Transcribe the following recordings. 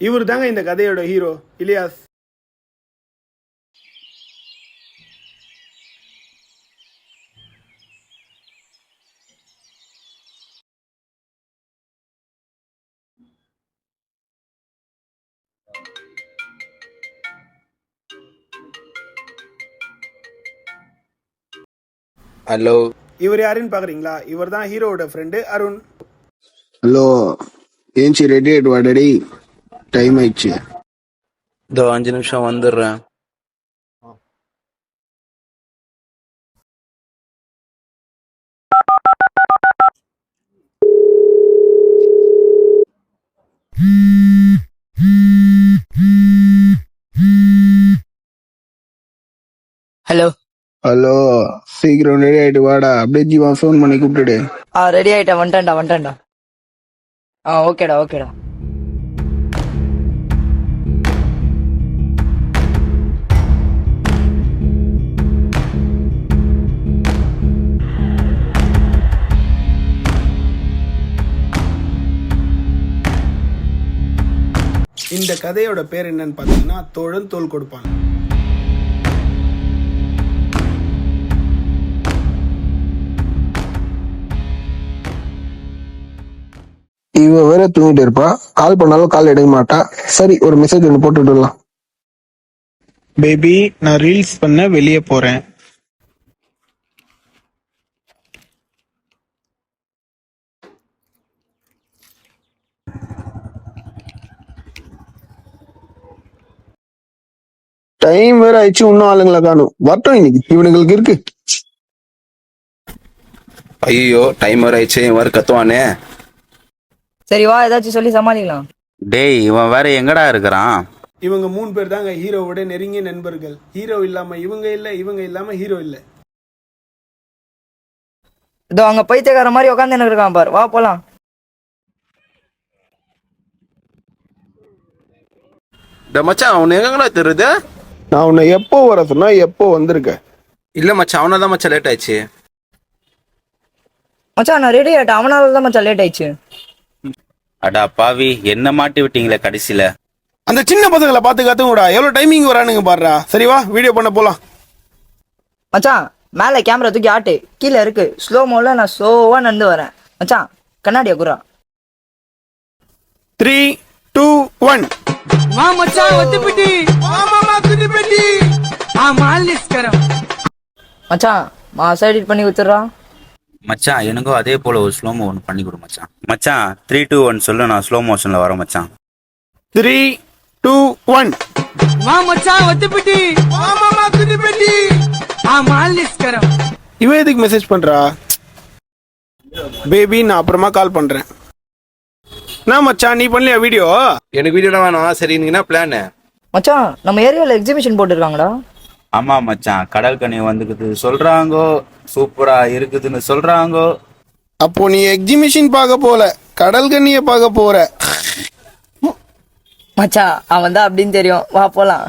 இவர் தாங்க இந்த கதையோட ஹீரோ இலியாஸ். ஹலோ இவர் யாருன்னு பாக்குறீங்களா? இவர் தான் ஹீரோவோட ஃப்ரெண்டு அருண். ஹலோ ஏஞ்சி ரெடி ஆயிட்டு வாடடி டைம் ஆயிடுச்சு. இதோ அஞ்சு நிமிஷம் வந்துடுறேன். ஹலோ. ஹலோ சீக்கிரம் ரெடி ஆயிட்டு வாடா. அப்படியே ஜீவா ஃபோன் பண்ணி கூப்பிட்டுடு. ஆ ரெடி ஆயிட்டேன். வந்துட்டேன்டா வந்துட்டேன்டா. ஆ ஓகேடா ஓகேடா இந்த கதையோட பேர் என்னன்னு பார்த்தீங்கன்னா தோழன் தோல் கொடுப்பான். இவ வேற தூங்கிட்டு இருப்பா. கால் பண்ணாலும் கால் எடுக்க மாட்டா. சரி ஒரு மெசேஜ் ஒன்று போட்டு விடலாம் பேபி நான் ரீல்ஸ் பண்ண வெளியே போறேன். டைம் வேற ஆயிடுச்சு. இன்னும் ஆளுங்களை காணும். வரட்டும் இன்னைக்கு. இவனுங்களுக்கு இருக்கு. ஐயோ டைம் வர ஆயிடுச்சு. இவன் வேற கத்துவானே. சரி வா ஏதாச்சும் சொல்லி சமாளிக்கலாம். டேய் இவன் வேற எங்கடா இருக்கிறான்? இவங்க மூணு பேர் தாங்க ஹீரோவோட நெருங்கிய நண்பர்கள். ஹீரோ இல்லாம இவங்க இல்ல இவங்க இல்லாம ஹீரோ இல்ல. இதோ அங்க பைத்தியக்கார மாதிரி உட்காந்து இருக்கான் பாரு. வா போலாம். டே மச்சான் அவனு எங்கடா தெரியுது நான் உன்னை எப்போ வர சொன்னா எப்போ வந்திருக்க? இல்ல மச்சான் அவனா தான் மச்சான் லேட் ஆயிடுச்சு. மச்சான் நான் ரெடி ஆயிட்டேன். அவனால தான் மச்சான் லேட் ஆயிடுச்சு. அடா பாவி என்ன மாட்டி விட்டீங்களே கடைசியில? அந்த சின்ன பசங்களை பார்த்து காத்துங்கடா எவ்வளோ டைமிங் வரானுங்க பாடுறா சரி வா வீடியோ பண்ண போலாம். மச்சான் மேலே கேமரா தூக்கி ஆட்டு. கீழே இருக்கு. ஸ்லோ மோல நான் ஸ்லோவாக நடந்து வரேன். மச்சான் கண்ணாடியா குரா த்ரீ டூ ஒன் மாமச்சா வந்து பிடி வந்துட்டு பெட்டி ஆமா மச்சான் மாசா எடிட் பண்ணி வச்சிடறா மச்சான் எனக்கும் அதே போல ஒரு ஸ்லோமோ ஒன்று பண்ணி கொடு மச்சான். மச்சான் த்ரீ டூ ஒன் சொல்லு நான் ஸ்லோ மோஷன்ல வரேன் மச்சான். த்ரீ டூ ஒன் வா மச்சான் வந்து பெட்டி ஆமாமா குட்டி பெட்டி ஆமா லிஸ்கரம் இவன் எதுக்கு மெசேஜ் பண்றா? பேபி நான் அப்புறமா கால் பண்றேன். நான் மச்சான் நீ பண்ணலையா வீடியோ எனக்கு வீடியோ வேணாம். சரி நீங்கன்னா பிளானு மச்சான் நம்ம ஏரியாவில் எக்ஸிபிஷன் போட்டிருக்காங்கடா. ஆமா மச்சான். கடல் கனி வந்துக்குது. சொல்றாங்கோ? சூப்பரா இருக்குதுன்னு சொல்றாங்கோ? அப்போ நீ எக்ஸிபிஷன் பார்க்க போல. கடல் கண்ணிய பார்க்க போற. மச்சான் அவன் தான் அப்படின்னு தெரியும். வா போலாம்.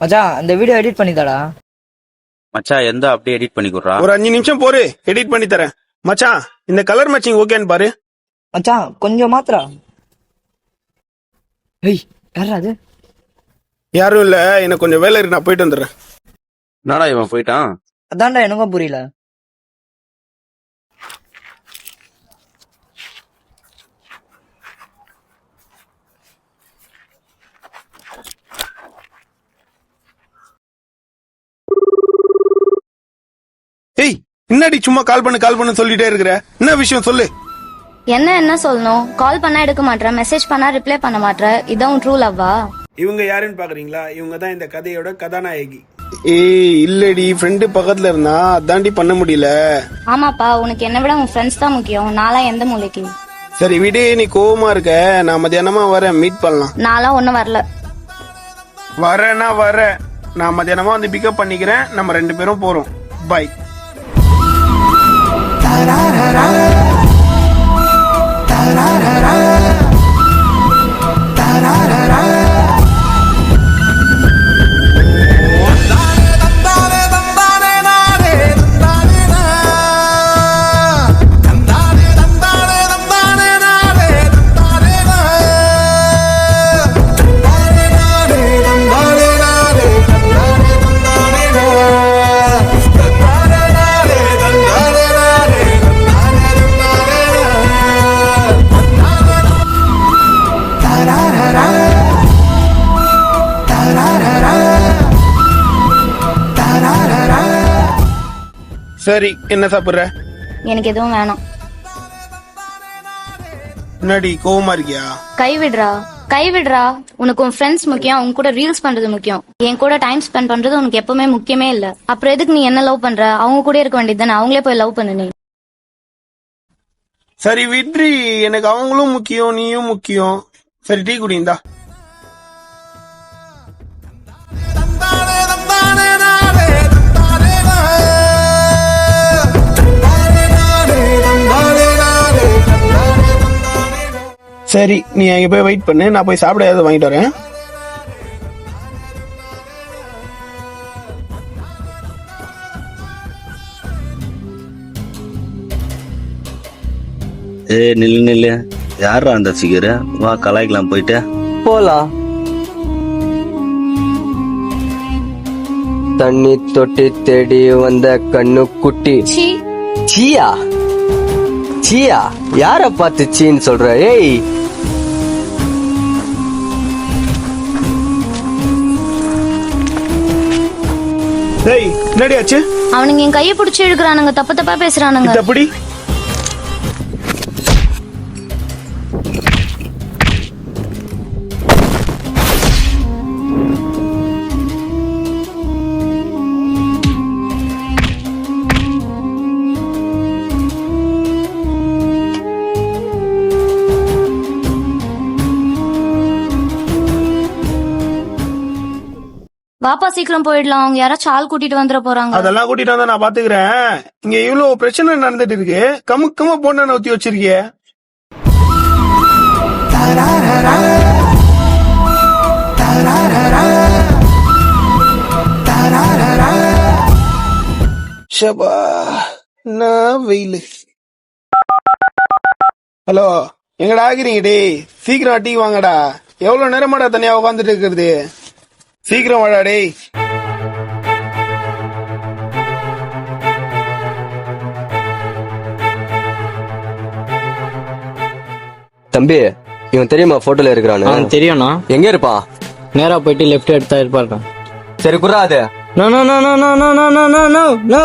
மச்சான் அந்த வீடியோ எடிட் பண்ணிதாடா மச்சான் எந்த அப்படியே எடிட் பண்ணி கொடுறா? ஒரு அஞ்சு நிமிஷம் போரு எடிட் பண்ணி தரேன். மச்சான் இந்த கலர் மேட்சிங் ஓகேன்னு பாரு. மச்சான் கொஞ்சம் மாத்திரா ஏய் யாரா அது? யாரும் இல்ல எனக்கு கொஞ்சம் வேலை இருக்கு நான் போயிட்டு வந்துடுறேன். என்னடா இவன் போயிட்டான்? அதான்டா எனக்கும் புரியல ஏய் என்னடி சும்மா கால் பண்ணு கால் பண்ணு சொல்லிட்டே இருக்கிற? என்ன விஷயம் சொல்லு. என்ன என்ன சொல்லணும்? கால் பண்ணா எடுக்க மாட்ற மெசேஜ் பண்ணா ரிப்ளை பண்ண மாட்ற? இதான் ட்ரூ லவ்வா இவங்க யாருன்னு பாக்குறீங்களா? இவங்க தான் இந்த கதையோட கதாநாயகி. ஏய் இல்லடி ஃப்ரெண்டு பக்கத்துல இருந்தா அதாண்டி பண்ண முடியல. ஆமாப்பா உனக்கு என்ன விட உன் ஃப்ரெண்ட்ஸ் தான் முக்கியம். நான்லாம் எந்த மூலைக்கு? சரி விடு நீ கோவமா இருக்க. நான் மத்தியானமா வரேன் மீட் பண்ணலாம். நான்லாம் ஒன்றும் வரல. வரேன்னா வரேன் நான் மத்தியானமா வந்து பிக்கப் பண்ணிக்கிறேன். நம்ம ரெண்டு பேரும் போறோம். Bye da da da da da da சரி என்ன சாப்பிடுற? எனக்கு எதுவும் வேணாம். முன்னாடி கோவமா இருக்கியா? கை விடுறா. கை விடுறா. உனக்கு உன் ஃப்ரெண்ட்ஸ் முக்கியம் உன் கூட ரீல்ஸ் பண்றது முக்கியம். என் கூட டைம் ஸ்பெண்ட் பண்றது உனக்கு எப்பவுமே முக்கியமே இல்ல. அப்புறம் எதுக்கு நீ என்ன லவ் பண்ற? அவங்க கூட இருக்க வேண்டியது தானே. அவங்களே போய் லவ் பண்ணு நீ. சரி விட்ரி எனக்கு அவங்களும் முக்கியம் நீயும் முக்கியம். சரி டீ குடிந்தா சரி நீ அங்க போய் வெயிட் பண்ணு. நான் போய் சாப்பிட ஏதாவது வாங்கிட்டு வரேன். ஏ நில்லு நில்லு. யாரா அந்த சிகரு வா கலாய்க்கலாம் போயிட்டு. போலாம். தண்ணி தொட்டி தேடி வந்த கண்ணு குட்டி. சீ. சீயா? சீயா? யார பார்த்து சீன்னு சொல்ற? ஏய் டேய் என்னடி ஆச்சு? அவனுங்க என் கையை பிடிச்சி இழுக்கிறானுங்க. தப்பு தப்பா பேசுறானுங்க. தப்படி வாப்பா சீக்கிரம் போயிடலாம். அவங்க யாராச்சும் ஆள் கூட்டிட்டு வந்துட போறாங்க. அதெல்லாம் கூட்டிட்டு வந்தா நான் பாத்துக்கிறேன். இங்க இவ்வளவு பிரச்சனை நடந்துட்டு இருக்கு. கமுக்கமா பொண்ணை ஊத்தி வச்சிருக்கிய. ஷபா நான் வெயில். ஹலோ எங்கடா ஆகிறீங்க டேய்? சீக்கிரம் டீ வாங்கடா. எவ்வளவு நேரமாடா தனியா உட்காந்துட்டு இருக்கிறது? சீக்கிரம் வாடா டேய். தம்பி இவன் தெரியுமா போட்டோல இருக்கிறானு ஆ தெரியும்ண்ணா. எங்க இருப்பான் நேரா போயிட்டு லெஃப்ட் எடுத்தா இருப்பாரு சரி குறா அது. No no no no no no no no no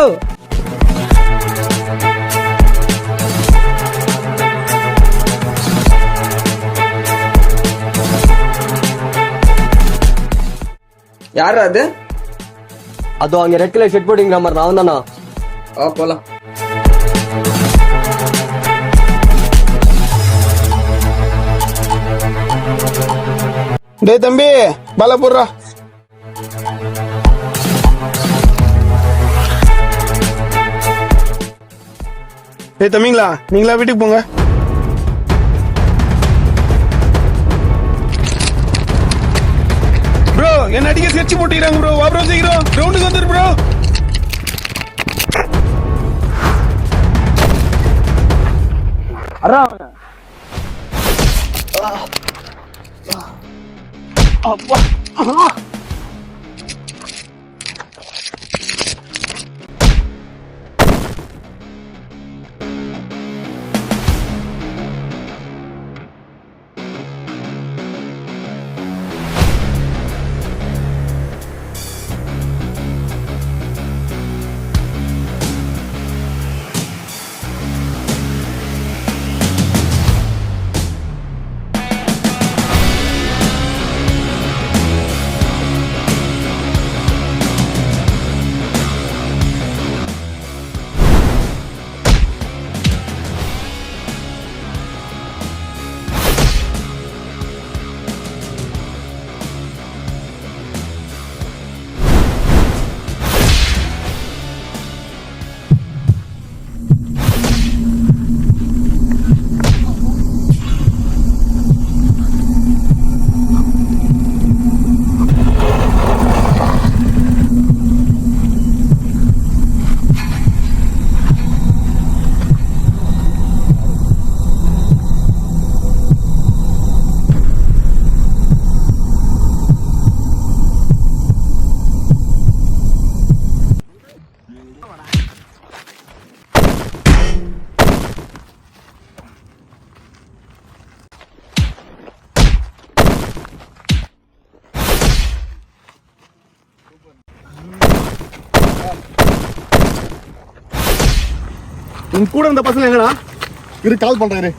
யாரா அது? அதோ அங்க ரெட் கலர் ஷர்ட் போட்டிங்கிற மாதிரி நான் தானா? ஆ போலாம். டேய் தம்பி பல போடுறா. டேய் தம்பிங்களா நீங்களா வீட்டுக்கு போங்க. என்ன அடிக்க சேர்ச்சி போட்டுக்கிறாங்க ப்ரோ வா சீக்கிரம் கிரவுண்டுக்கு வந்துரு ப்ரோ அறா அப்பா. உன் கூட இருந்த பசங்க எங்கடா? இரு கால் பண்றேன்.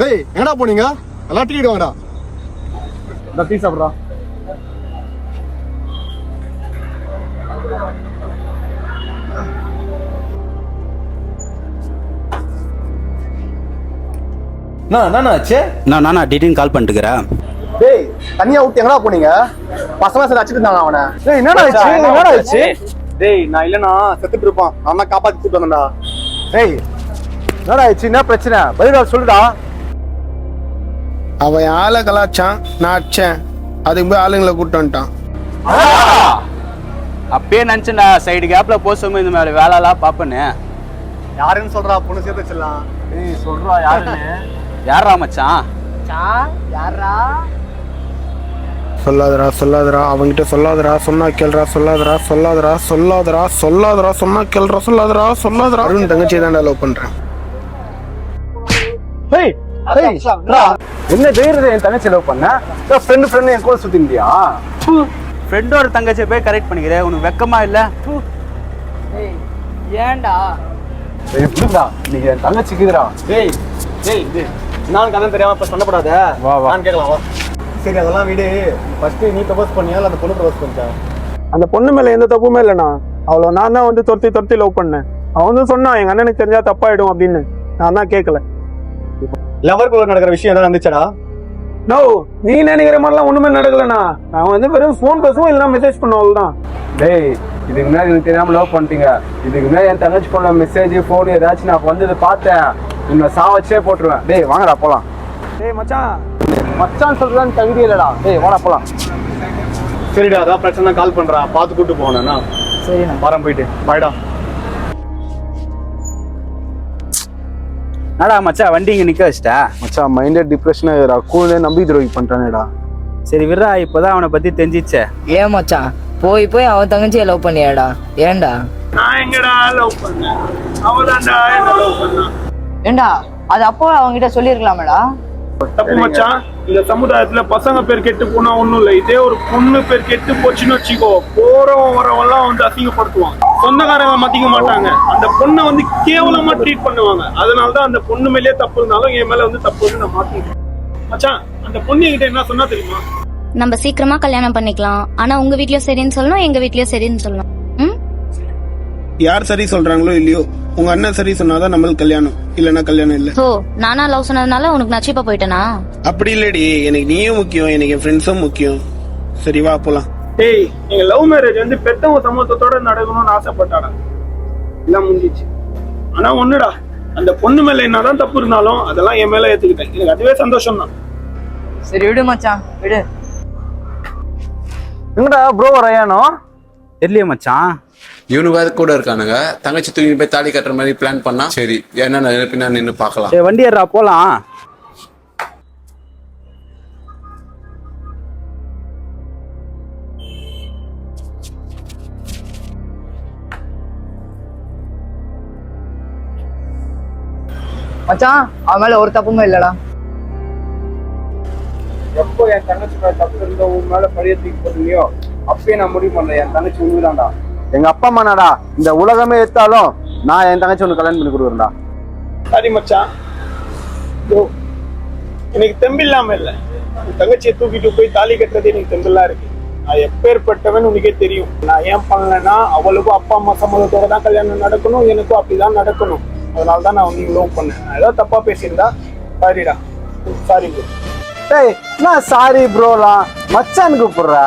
டேய் எங்கடா போனீங்க? எல்லாம் டிக்கெட் வாங்கடா இந்த டீ சாப்பிட்றா. என்ன ஆச்சு? நான் நானா திடீர்னு கால் பண்ணிட்டுக்கிறேன் தனியா விட்டு எங்கடா போனீங்க? பசங்க சரி அடிச்சிட்டு இருந்தாங்க அவனை? டேய் என்னடா ஆச்சு? என்னடா ஆச்சு? டேய் நான் இல்லனா செத்துட்டு இருப்பான். நான் தான் காப்பாத்தி கூட்டு வந்தேன்டா. டேய் என்னடா ஆச்சு என்ன பிரச்சனை? பதிலா சொல்லுடா. அவன் ஆளை கலாச்சான் நான் அடிச்சேன். அதுக்கு போய் ஆளுங்களை கூட்டு வந்துட்டான். அப்பயே நினைச்சேன்டா சைடு கேப்ல போசும் இந்த மாதிரி வேலைலாம் பாப்பேன்னு யாருன்னு சொல்றா பொண்ணு சேர்த்து வச்சிடலாம். டேய் சொல்றா யாருன்னு? யாரா மச்சான்? யாரா சொல்லாதடா சொல்லாதடா அவன்கிட்ட சொல்லாதடா சொன்னா கேள்றா சொல்லாதடா சொல்லாதடா சொல்லாதடா சொல்லாதடா சொன்னா கேள்றா சொல்லாதடா சொல்லாதடா. அருண் தங்கச்சி தான்டா லவ் பண்றேன். என்ன தைரியத்தை என் தங்கச்சி லவ் பண்ண? ஃப்ரெண்டு ஃப்ரெண்டு என் கூட சுத்திந்தியா ஃப்ரெண்டோட தங்கச்சியை போய் கரெக்ட் பண்ணிக்கிறேன் உனக்கு வெக்கமா இல்ல? ஏன்டா? டேய் புடுடா நீ என் தங்கச்சிக்கு இதுடா டேய் டேய் இது நான் கதை தெரியாம இப்ப பண்ணப்படாத வா வா. நான் கேட்கலாம் வா. சரி அதெல்லாம் விடு. ஃபர்ஸ்ட் நீ ப்ரப்போஸ் பண்ணியா இல்ல அந்த பொண்ணு ப்ரப்போஸ் பண்ணிட்டா அந்த பொண்ணு மேல எந்த தப்புமே இல்லைண்ணா. அவளை நான் தான் வந்து துரத்தி துரத்தி லவ் பண்ணேன். அவன் வந்து சொன்னான் எங்க அண்ணனுக்கு தெரிஞ்சா தப்பாயிடும் அப்படின்னு. நான் தான் கேட்கல லவருக்குள்ள நடக்கிற விஷயம் எதாவது நடந்துச்சடா நோ நீ நினைக்கிற மாதிரிலாம் ஒண்ணுமே நடக்கலண்ணா. நான் வந்து வெறும் ஃபோன் பேசுவோம் இல்லைன்னா மெசேஜ் பண்ணுவோம் தான் டேய் இதுக்கு முன்னாடி எனக்கு தெரியாம லவ் பண்ணிட்டீங்க. இதுக்கு முன்னாடி என் தங்கச்சி பண்ண மெசேஜ் ஃபோன் ஏதாச்சும் நான் வந்தது பார்த்தேன். உன்னை சாவச்சே போட்டுருவேன். டேய் வாங்கடா போலாம். டேய் மச்சான் மச்சான் சொல்றதான் தகுதி இல்லடா. டேய் வாடா போலாம். சரிடா அதான் பிரச்சனை கால் பண்றா. பார்த்து கூட்டு போனேன்னா சரிண்ணா. வாரம் போயிட்டு. பாய்டா என்னடா மச்சான் வண்டி இங்க நிக்க வச்சிட்டா? மச்சான் மைண்டே டிப்ரெஷன் ஆயிடுறா கூலே நம்பி துரோகி பண்றானேடா. சரி விட்றா இப்பதான் அவனை பத்தி தெரிஞ்சிச்சே. ஏன் மச்சான்? போய் போய் அவன் தங்கச்சியை லவ் பண்ணியாடா. ஏன்டா? நான் எங்கடா லவ் பண்ணேன்? அவதான்டா என்ன லவ் பண்ணான். ஏன்டா அது அப்போ அவன்கிட்ட சொல்லியிருக்கலாமேடா. தப்பு மச்சான் இந்த சமுதாயத்துல பசங்க பேர் கெட்டு போனா ஒண்ணும் இல்ல. இதே ஒரு பொண்ணு பேர் கெட்டு போச்சுன்னு வச்சுக்கோ போறவன் வரவெல்லாம் வந்து அசிங்கப்படுத்துவான். சொந்தக்காரங்க மதிக்க மாட்டாங்க. அந்த பொண்ணை வந்து கேவலமா ட்ரீட் பண்ணுவாங்க. அதனாலதான் அந்த பொண்ணு மேலேயே தப்பு இருந்தாலும் என் மேல வந்து தப்பு வந்து நான் மாத்திக்கிறேன். மச்சான் அந்த பொண்ணு என்கிட்ட என்ன சொன்னா தெரியுமா? நம்ம சீக்கிரமா கல்யாணம் பண்ணிக்கலாம். ஆனா உங்க வீட்லயும் சரின்னு சொல்லணும் எங்க வீட்லயும் சரின்னு சொல்லணும். ம்? யார் சரி சொல்றாங்களோ இல்லையோ உங்க அண்ணன் சரி சொன்னாதான் நம்மளுக்கு கல்யாணம். இல்லன்னா கல்யாணம் இல்ல. ஓ நானா லவ் சொன்னதுனால உனக்கு நான் சீப்பா போயிட்டேனா? அப்படி இல்லடி. எனக்கு நீயும் முக்கியம் எனக்கு என் ஃப்ரெண்ட்ஸும் முக்கியம். சரி வா போலாம். டேய் எங்க லவ் மேரேஜ் வந்து பெத்தவங்க சமூகத்தோட நடக்கணும்னு ஆசைப்பட்டாடா. எல்லாம் முடிஞ்சிச்சு. ஆனா ஒண்ணுடா அந்த பொண்ணு மேல என்னதான் தப்பு இருந்தாலும் அதெல்லாம் என் மேல ஏத்துக்கிட்டேன். எனக்கு அதுவே சந்தோஷம் தான் சரி விடு மச்சான் விடு. எங்கடா ப்ரோ ரயானோ? தெரியலையே மச்சான். இவனு வேற கூட இருக்கானுங்க. தங்கச்சி தூக்கி போய் தாலி கட்டுற மாதிரி பிளான் பண்ணா சரி என்ன பின்னா நின்று பார்க்கலாம். சரி வண்டி ஏறா போலாம். மச்சான் அவன் மேல ஒரு தப்புமே இல்லடா. எப்போ என் தங்கச்சி தப்பு இருந்தோ உன் மேல பழைய தூக்கி போட்டுலையோ அப்பயே நான் முடிவு பண்ணேன். என் தங்கச்சி உண்மைதான்டா. எங்க அப்பா அம்மானாடா இந்த உலகமே எடுத்தாலும் நான் என் தங்கச்சி ஒன்று கல்யாணம் பண்ணி கொடுக்குறேன்டா. சரி மச்சான். எனக்கு தெம்பில்லாம இல்ல. உன் தங்கச்சியை தூக்கிட்டு போய் தாலி கட்டுறது எனக்கு தெம்பில்லா இருக்கு. நான் எப்பேற்பட்டவன் உனக்கே தெரியும். நான் ஏன் பண்ணலைன்னா அவளுக்கும் அப்பா அம்மா சம்மதத்தோட தான் கல்யாணம் நடக்கணும் எனக்கும் அப்படிதான் நடக்கணும். அதனால தான் நான் உன்னை லவ் பண்ணேன். நான் ஏதாவது தப்பா பேசியிருந்தா சாரிடா. சாரி டேய் நான் சாரி ப்ரோலாம் மச்சான் கூப்பிடுறா.